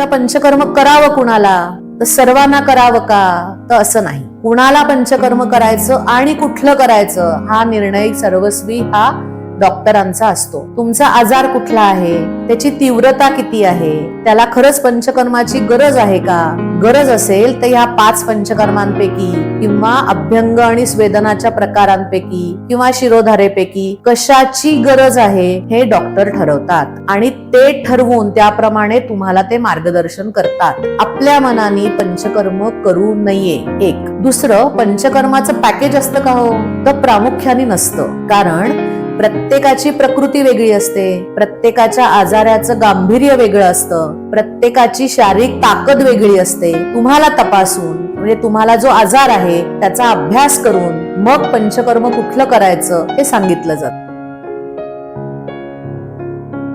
आता पंचकर्म करावं कुणाला? तर सर्वांना करावं का? तर असं नाही. कुणाला पंचकर्म करायचं आणि कुठलं करायचं हा निर्णय सर्वस्वी हा डॉक्टरांचा असतो. तुमचा आजार कुठला आहे? त्याची तीव्रता किती आहे? त्याला खरंच पंचकर्माची गरज आहे का? गरज असेल तर ह्या पाच पंचकर्मांपैकी किंवा अभ्यंग आणि स्वेदनाच्या प्रकारांपैकी किंवा शिरोधारेपैकी कशाची गरज आहे हे डॉक्टर ठरवतात. आणि ते ठरवून त्याप्रमाणे तुम्हाला ते मार्गदर्शन करतात. आपल्या मनाने पंचकर्म करू नये. एक. दुसरं पंचकर्माचं पॅकेज असतं का हो? तर प्रामुख्याने नसतं. कारण प्रत्येकाची प्रकृती वेगळी असते. प्रत्येकाच्या आजाराचं गांभीर्य वेगळं असतं. प्रत्येकाची शारीरिक ताकद वेगळी असते. तुम्हाला तपासून म्हणजे तुम्हाला जो आजार आहे त्याचा अभ्यास करून मग पंचकर्म कुठलं करायचं हे सांगितलं जातं.